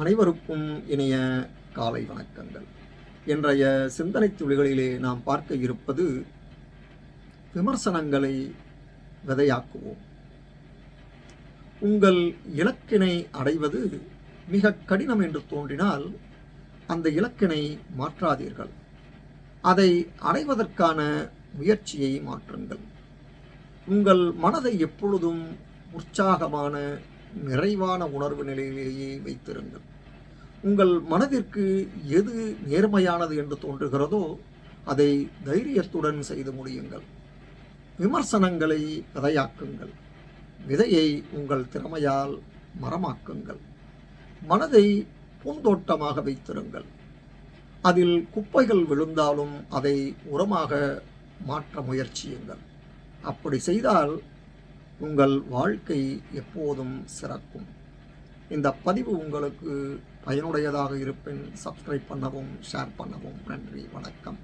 அனைவருக்கும் இனிய காலை வணக்கங்கள். இன்றைய சிந்தனை துளிகளிலே நாம் பார்க்க இருப்பது விமர்சனங்களை விதையாக்குவோம். உங்கள் இலக்கினை அடைவது மிக கடினம் என்று தோன்றினால் அந்த இலக்கினை மாற்றாதீர்கள். அதை அடைவதற்கான முயற்சியை மாற்றுங்கள். உங்கள் மனதை எப்பொழுதும் உற்சாகமான நிறைவான உணர்வு நிலையிலேயே வைத்திருங்கள். உங்கள் மனதிற்கு எது நேர்மையானது என்று தோன்றுகிறதோ அதை தைரியத்துடன் செய்து முடியுங்கள். விமர்சனங்களை விதையாக்குங்கள். விதையை உங்கள் திறமையால் மரமாக்குங்கள். மனதை பூந்தோட்டமாக வைத்திருங்கள். அதில் குப்பைகள் விழுந்தாலும் அதை உரமாக மாற்ற முயற்சியுங்கள். அப்படி செய்தால் உங்கள் வாழ்க்கை எப்போதும் சிறக்கும். இந்த பதிவு உங்களுக்கு பயனுடையதாக இருப்பின் சப்ஸ்கிரைப் பண்ணவும் ஷேர் பண்ணவும் நன்றி வணக்கம்.